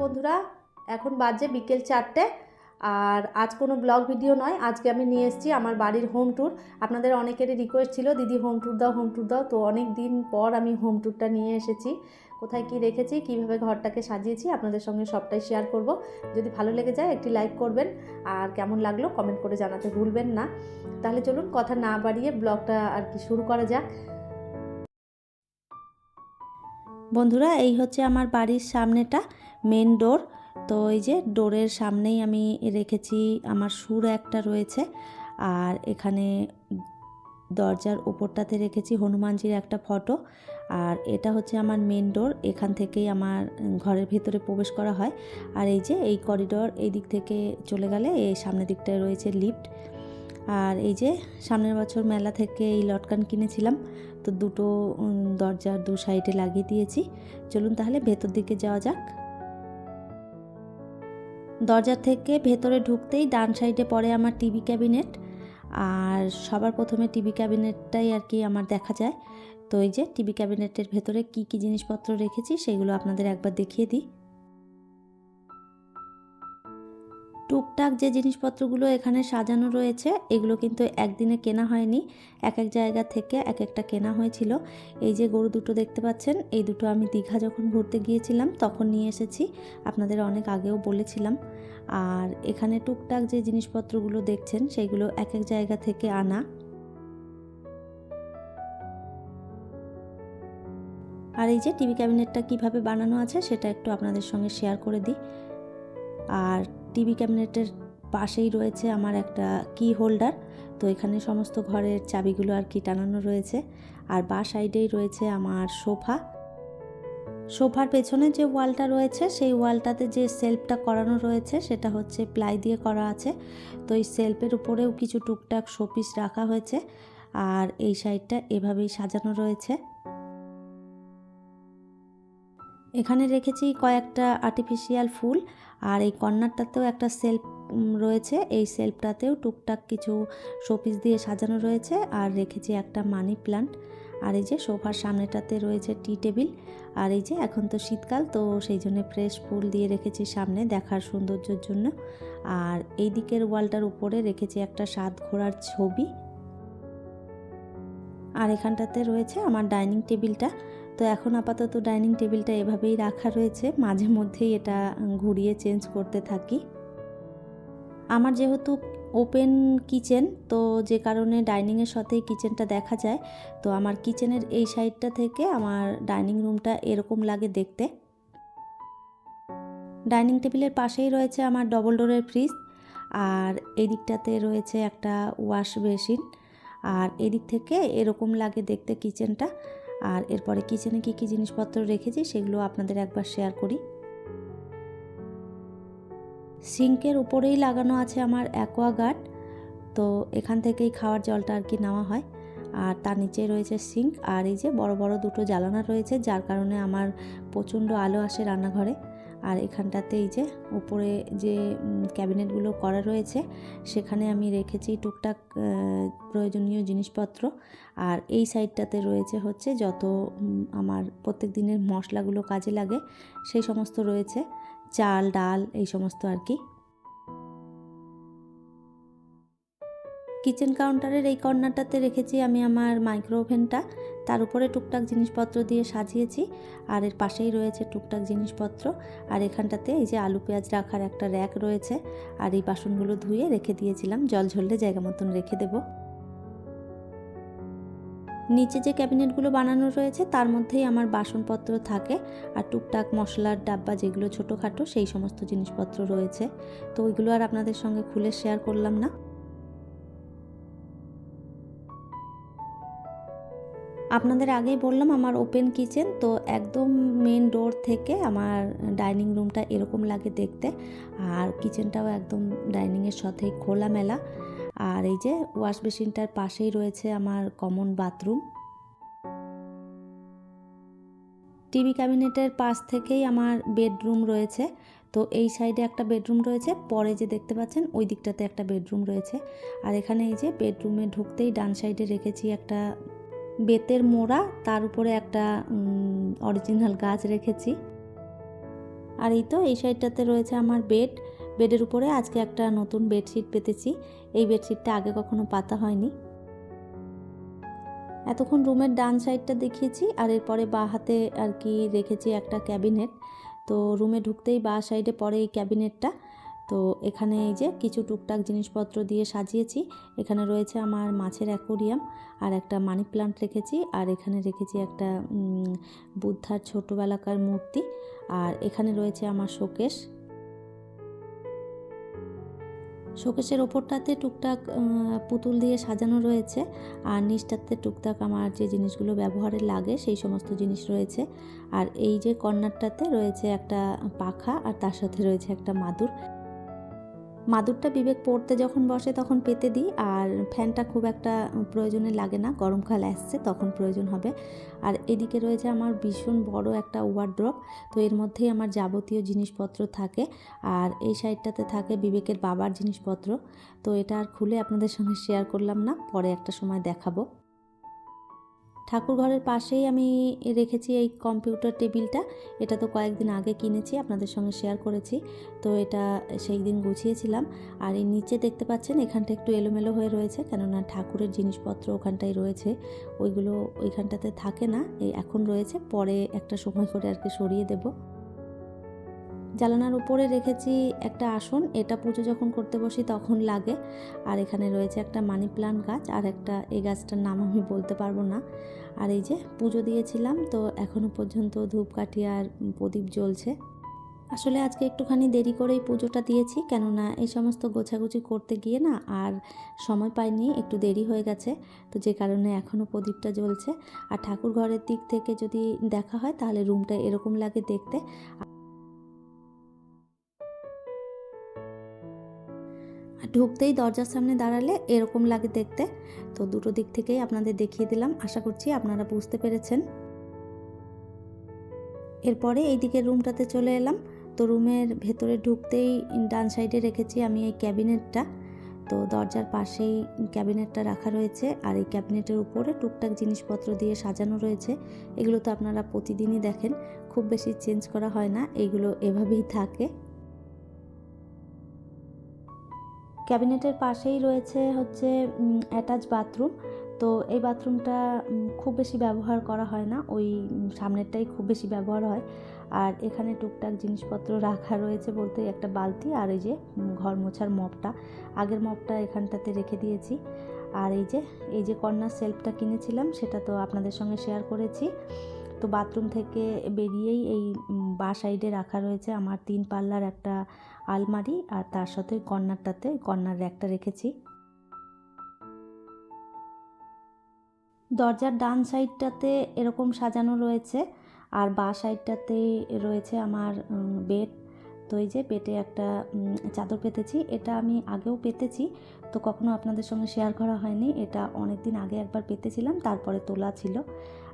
বন্ধুরা, এখন বাজে বিকেল চারটে আর আজ কোনো ব্লগ ভিডিও নয়। আজকে আমি নিয়ে এসেছি আমার বাড়ির হোম ট্যুর আপনাদের অনেকেরই রিকোয়েস্ট ছিল, দিদি হোম ট্যুর দাও হোম ট্যুর দাও। তো অনেক দিন পর আমি হোম ট্যুরটা নিয়ে এসেছি। কোথায় কি রেখেছি, কীভাবে ঘরটাকে সাজিয়েছি, আপনাদের সঙ্গে সবটাই শেয়ার করব। যদি ভালো লেগে যায়, একটি লাইক করবেন। আর কেমন লাগল কমেন্ট করে জানাতে ভুলবেন না। তাহলে চলুন, কথা না বাড়িয়ে ব্লগটা আর কি শুরু করা যাক। বন্ধুরা, এই হচ্ছে আমার বাড়ির সামনেটা। মেন ডোর তো এই যে ডোরের সামনেই আমি রেখেছি, আমার সুর একটা রয়েছে, আর এখানে দরজার ওপরটাতে রেখেছি হনুমানজির একটা ফটো আর এটা হচ্ছে আমার মেন ডোর এখান থেকেই আমার ঘরের ভিতরে প্রবেশ করা হয়, আর এই যে এই করিডোর এই দিক থেকে চলে গেলে এই সামনের দিকটায় রয়েছে লিফট আর এই যে সামনের বছর মেলা থেকে এই লটকান কিনেছিলাম, তো দুটো দরজার দু সাইডে লাগিয়ে দিয়েছি, চলুন তাহলে ভেতর দিকে যাওয়া যাক। দরজা থেকে ভেতরে ঢুকতেই ডান সাইডে পড়ে আমার টিভি ক্যাবিনেট। আর সবার প্রথমে টিভি ক্যাবিনেটটাই আর কি আমার দেখা যায়। তো এই যে টিভি ক্যাবিনেটের ভেতরে কি কি জিনিসপত্র রেখেছি, সেগুলো আপনাদের একবার দেখিয়ে দিই। টুকটাক যে জিনিসপত্রগুলো এখানে সাজানো রয়েছে, এগুলো কিন্তু একদিনে কেনা হয়নি। এক এক জায়গা থেকে এক একটা কেনা হয়েছিল। এই যে গরু দুটো দেখতে পাচ্ছেন, এই দুটো আমি দীঘা যখন ঘুরতে গিয়েছিলাম, তখন নিয়ে এসেছি। আপনাদের অনেক আগেও বলেছিলাম। আর এখানে টুকটাক যে জিনিসপত্রগুলো দেখছেন, সেগুলো এক এক জায়গা থেকে আনা। আর এই যে টিভি ক্যাবিনেটটা কীভাবে বানানো আছে, সেটা একটু আপনাদের সঙ্গে শেয়ার করে দিই। আর টিভি ক্যাবিনেটের পাশেই রয়েছে আমার একটা কি হোল্ডার তো এখানে সমস্ত ঘরের চাবিগুলো আর কি টানানো রয়েছে। আর বা সাইডেই রয়েছে আমার সোফা। সোফার পেছনে যে ওয়ালটা রয়েছে, সেই ওয়ালটাতে যে সেলফটা করানো রয়েছে, সেটা হচ্ছে প্লাই দিয়ে করা আছে। তো এই সেলফের উপরেও কিছু টুকটাক শোপিস রাখা হয়েছে। আর এই সাইডটা এভাবেই সাজানো রয়েছে। এখানে রেখেছি কয়েকটা আর্টিফিশিয়াল ফুল। আর এই কর্নারটাতেও একটা সেলফ রয়েছে। এই সেলফটাতেও টুকটাক কিছু শোপিস দিয়ে সাজানো রয়েছে আর রেখেছি একটা মানি প্লান্ট। আর এই যে সোফার সামনেটাতে রয়েছে টি টেবিল। আর এই যে এখন তো শীতকাল, তো সেই জন্য ফ্রেশ ফুল দিয়ে রেখেছি সামনে দেখার সৌন্দর্যের জন্য। আর এই দিকের ওয়ালটার উপরে রেখেছি একটা সাত ঘোড়ার ছবি। আর এখানটাতে রয়েছে আমার ডাইনিং টেবিলটা। তো এখন আপাতত ডাইনিং টেবিলটা এভাবেই রাখা রয়েছে। মাঝে মধ্যেই এটা ঘুরিয়ে চেঞ্জ করতে থাকি। আমার যেহেতু ওপেন কিচেন, তো যে কারণে ডাইনিংয়ের সাথেই কিচেনটা দেখা যায়। তো আমার কিচেনের এই সাইডটা থেকে আমার ডাইনিং রুমটা এরকম লাগে দেখতে। ডাইনিং টেবিলের পাশেই রয়েছে আমার ডবল ডোরের ফ্রিজ, আর এদিকটাতে রয়েছে একটা ওয়াশ বেসিন আর এদিক থেকে এরকম লাগে দেখতে কিচেনটা। আর এরপরে কিচেনে কী কী জিনিসপত্র রেখেছি সেগুলো আপনাদের একবার শেয়ার করি। সিঙ্কের উপরেই লাগানো আছে আমার অ্যাকোয়াগার্ড তো এখান থেকেই খাওয়ার জলটা আর কি নেওয়া হয়। আর তার নিচে রয়েছে সিঙ্ক আর এই যে বড় বড় দুটো জ্বালানা রয়েছে, যার কারণে আমার প্রচণ্ড আলো আসে রান্নাঘরে। আর এখানটাতে এই যে উপরে যে ক্যাবিনেটগুলো করা রয়েছে, সেখানে আমি রেখেছি টুকটাক প্রয়োজনীয় জিনিসপত্র। আর এই সাইডটাতে রয়েছে হচ্ছে যত আমার প্রত্যেক দিনের মশলাগুলো কাজে লাগে, সেই সমস্ত রয়েছে। চাল, ডাল, এই সমস্ত আর কি। কিচেন কাউন্টারের এই কর্নারটাতে রেখেছি আমি আমার মাইক্রো ওভেনটা তার উপরে টুকটাক জিনিসপত্র দিয়ে সাজিয়েছি আর এর পাশেই রয়েছে টুকটাক জিনিসপত্র আর এখানটাতে এই যে আলু পেঁয়াজ রাখার একটা র্যাক রয়েছে আর এই বাসনগুলো ধুয়ে রেখে দিয়েছিলাম, জল ঝরলে জায়গা মতন রেখে দেবো। নিচে যে ক্যাবিনেটগুলো বানানো রয়েছে তার মধ্যেই আমার বাসনপত্র থাকে আর টুকটাক মশলার ডাব্বা যেগুলো ছোটোখাটো সেই সমস্ত জিনিসপত্র রয়েছে। তো ওইগুলো আর আপনাদের সঙ্গে খুলে শেয়ার করলাম না। আপনাদের আগেই বললাম আমার ওপেন কিচেন তো একদম মেন ডোর থেকে আমার ডাইনিং রুমটা এরকম লাগে দেখতে। আর কিচেনটাও একদম ডাইনিংয়ের সাথেই খোলামেলা। আর এই যে ওয়াশ বেসিনটার পাশেই রয়েছে আমার কমন বাথরুম টিভি ক্যাবিনেটের পাশ থেকেই আমার বেডরুম রয়েছে। তো এই সাইডে একটা বেডরুম রয়েছে, পরে যে দেখতে পাচ্ছেন ওই দিকটাতে একটা বেডরুম রয়েছে। আর এখানে এই যে বেডরুমে ঢুকতেই ডান সাইডে রেখেছি একটা বেতের মোড়া, তার উপরে একটা অরিজিনাল গাছ রেখেছি। আর এই তো, এই সাইডটাতে রয়েছে আমার বেড। বেডের উপরে আজকে একটা নতুন বেডশিট পেতেছি। এই বেডশিটটা আগে কখনো পাতা হয়নি। এতক্ষণ রুমের ডান সাইডটা দেখিয়েছি, আর এরপরে বা হাতে আর কি রেখেছি একটা ক্যাবিনেট। তো রুমে ঢুকতেই বা সাইডে পরে এই ক্যাবিনেটটা। তো এখানে এই যে কিছু টুকটাক জিনিসপত্র দিয়ে সাজিয়েছি। এখানে রয়েছে আমার মাছের অ্যাকোরিয়াম আর একটা মানি প্লান্ট রেখেছি আর এখানে রেখেছি একটা বুদ্ধার ছোটোবেলাকার মূর্তি আর এখানে রয়েছে আমার শোকেশ। শোকেশের ওপরটাতে টুকটাক পুতুল দিয়ে সাজানো রয়েছে আর নিচটাতে টুকটাক আমার যে জিনিসগুলো ব্যবহারে লাগে সেই সমস্ত জিনিস রয়েছে। আর এই যে কর্নারটাতে রয়েছে একটা পাখা আর তার সাথে রয়েছে একটা মাদুর। মাদুরটা বিবেক পড়তে যখন বসে তখন পেতে দিই, আর ফ্যানটা খুব একটা প্রয়োজনে লাগে না। গরমকাল আসছে, তখন প্রয়োজন হবে। আর এদিকে রয়েছে আমার ভীষণ বড় একটা ওয়ার্ড্রপ তো এর মধ্যেই আমার যাবতীয় জিনিসপত্র থাকে। আর এই সাইডটাতে থাকে বিবেকের বাবার জিনিসপত্র, তো এটা আর খুলে আপনাদের সঙ্গে শেয়ার করলাম না, পরে একটা সময় দেখাবো। ঠাকুর ঘরের পাশেই আমি রেখেছি এই কম্পিউটার টেবিলটা। এটা তো কয়েকদিন আগে কিনেছি, আপনাদের সঙ্গে শেয়ার করেছি। তো এটা সেই দিন গুছিয়েছিলাম। আর এই নিচে দেখতে পাচ্ছেন, এখানটা একটু এলোমেলো হয়ে রয়েছে, কেননা ঠাকুরের জিনিসপত্র ওখানটাই রয়েছে। ওইগুলো ওইখানটাতে থাকে না, এই এখন রয়েছে, পরে একটা সময় করে আর কি সরিয়ে দেবো। জানালার উপরে রেখেছি একটা আসন। এটা পুজো যখন করতে বসি তখন লাগে। আর এখানে রয়েছে একটা মানি প্লান্ট গাছ আর একটা এই গাছটার নাম আমি বলতে পারব না। আর এই যে পুজো দিয়েছিলাম তো এখনও পর্যন্ত ধূপকাঠি আর প্রদীপ জ্বলছে। আসলে আজকে একটুখানি দেরি করেই পুজোটা দিয়েছি কেননা এই সমস্ত গোছাগুছি করতে গিয়ে না আর সময় পাইনি, একটু দেরি হয়ে গেছে। তো যে কারণে এখনও প্রদীপটা জ্বলছে। আর ঠাকুর ঘরের দিক থেকে যদি দেখা হয় তাহলে রুমটা এরকম লাগে দেখতে। ঢুকতেই দরজার সামনে দাঁড়ালে এরকম লাগে দেখতে। তো দুটো দিক থেকেই আপনাদের দেখিয়ে দিলাম। আশা করছি আপনারা বুঝতে পেরেছেন। এরপরে এই দিকের রুমটাতে চলে এলাম। তো রুমের ভেতরে ঢুকতেই ডান সাইডে রেখেছি আমি এই ক্যাবিনেটটা। তো দরজার পাশেই ক্যাবিনেটটা রাখা রয়েছে আর এই ক্যাবিনেটের উপরে টুকটাক জিনিসপত্র দিয়ে সাজানো রয়েছে। এগুলো তো আপনারা প্রতিদিনই দেখেন। খুব বেশি চেঞ্জ করা হয় না। এগুলো এভাবেই থাকে। ক্যাবিনেটের পাশেই রয়েছে হচ্ছে অ্যাটাচ বাথরুম তো এই বাথরুমটা খুব বেশি ব্যবহার করা হয় না। ওই সামনেরটাই খুব বেশি ব্যবহার হয়। আর এখানে টুকটাক জিনিসপত্র রাখা রয়েছে বলতে একটা বালতি আর এই যে ঘর মোছার মপটা। আগের মপটা এখানটাতে রেখে দিয়েছি। আর এই যে এই যে কর্নার সেলফটা কিনেছিলাম, সেটা তো আপনাদের সঙ্গে শেয়ার করেছি। তো বাথরুম থেকে বেরিয়েই এই বা সাইডে রাখা রয়েছে আমার তিন পাল্লার একটা আলমারি আর তার সাথে কর্নারটাতে, কর্নার র্যাকটা রেখেছি। দরজার ডান সাইডটাতে এরকম সাজানো রয়েছে আর বা সাইডটাতে রয়েছে আমার বেড তো এই যে পেটে একটা চাদর পেতেছি, এটা আমি আগেও পেতেছি, তো কখনো আপনাদের সঙ্গে শেয়ার করা হয়নি, এটা অনেক দিন আগে একবার পেতেছিলাম, তারপরে তোলা ছিল।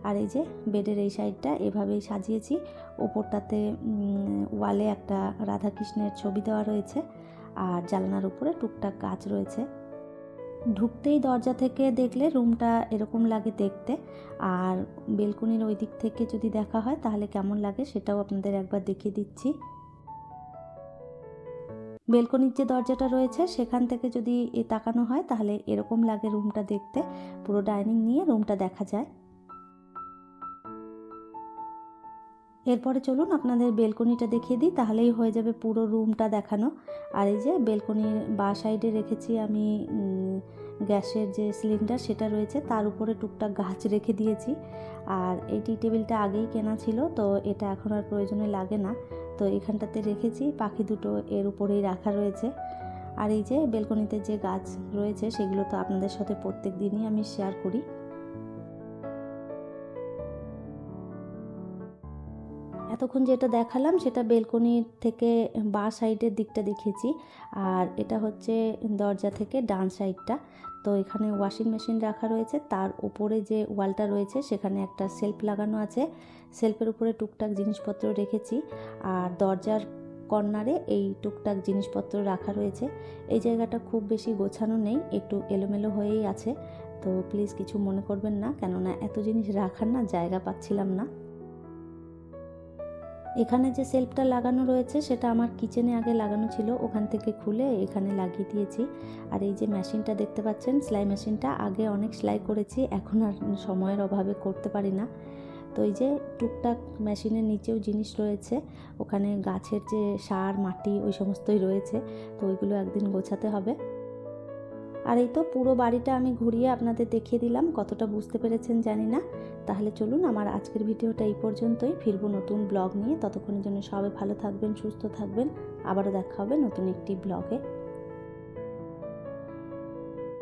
আর এই যে বেডের এই সাইডটা এভাবেই সাজিয়েছি ওপরটাতে ওয়ালে একটা রাধাকৃষ্ণের ছবি দেওয়া রয়েছে, আর জানলার উপরে টুকটাক গাছ রয়েছে। ঢুকতেই দরজা থেকে দেখলে রুমটা এরকম লাগে দেখতে, আর বেলকনির ওই দিক থেকে যদি দেখা হয় তাহলে কেমন লাগে সেটাও আপনাদের একবার দেখিয়ে দিচ্ছি। বেলকনির যে দরজাটা রয়েছে, সেখান থেকে যদি তাকানো হয়, তাহলে এরকম লাগে রুমটা দেখতে। পুরো ডাইনিং নিয়ে রুমটা দেখা যায়। এরপরে চলুন আপনাদের বেলকনিটা দেখিয়ে দিই, তাহলেই হয়ে যাবে পুরো রুমটা দেখানো। আর এই যে বেলকনির বা সাইডে রেখেছি আমি গ্যাসের যে সিলিন্ডার সেটা রয়েছে, তার উপরে টুকটাক গাছ রেখে দিয়েছি। আর এই টি টেবিলটা আগেই কেনা ছিল, তো এটা এখন আর প্রয়োজনে লাগে না। তো এখানটাতে রেখেছি। পাখি দুটো এর উপরেই রাখা রয়েছে। আর এই যে বেলকনিতে যে গাছ রয়েছে, সেগুলো তো আপনাদের সাথে প্রত্যেক দিনই আমি শেয়ার করি। এতক্ষণ যেটা দেখালাম সেটা বেলকনির থেকে বা সাইডের দিকটা দেখেছি। আর এটা হচ্ছে দরজা থেকে ডান সাইডটা। তো এখানে ওয়াশিং মেশিন রাখা রয়েছে। তার উপরে যে ওয়ালটা রয়েছে সেখানে একটা সেলফ লাগানো আছে। সেলফের উপরে টুকটাক জিনিসপত্র রেখেছি। আর দরজার কর্নারে এই টুকটাক জিনিসপত্র রাখা রয়েছে। এই জায়গাটা খুব বেশি গোছানো নেই, একটু এলোমেলো হয়েই আছে। তো প্লিজ কিছু মনে করবেন না, কেননা এত জিনিস রাখার না, জায়গা পাচ্ছিলাম না। এখানে যে সেলফটা লাগানো রয়েছে, সেটা আমার কিচেনে আগে লাগানো ছিল। ওখান থেকে খুলে এখানে লাগিয়ে দিয়েছি। আর এই যে মেশিনটা দেখতে পাচ্ছেন, সেলাই মেশিনটা আগে অনেক সেলাই করেছি, এখন আর সময়ের অভাবে করতে পারি না। তো এই যে টুকটাক মেশিনের নিচেও জিনিস রয়েছে, ওখানে গাছের যে সার, মাটি, ওই সমস্তই রয়েছে। তো ওইগুলো একদিন গোছাতে হবে। আর এই তো পুরো বাড়িটা আমি ঘুরিয়ে আপনাদের দেখিয়ে দিলাম, কতটা বুঝতে পেরেছেন জানি না। তাহলে চলুন আমার আজকের ভিডিওটা এই পর্যন্তই, ফিরবো নতুন ব্লগ নিয়ে। ততক্ষণের জন্য সবাই ভালো থাকবেন, সুস্থ থাকবেন। আবারও দেখা হবে নতুন একটি ব্লগে।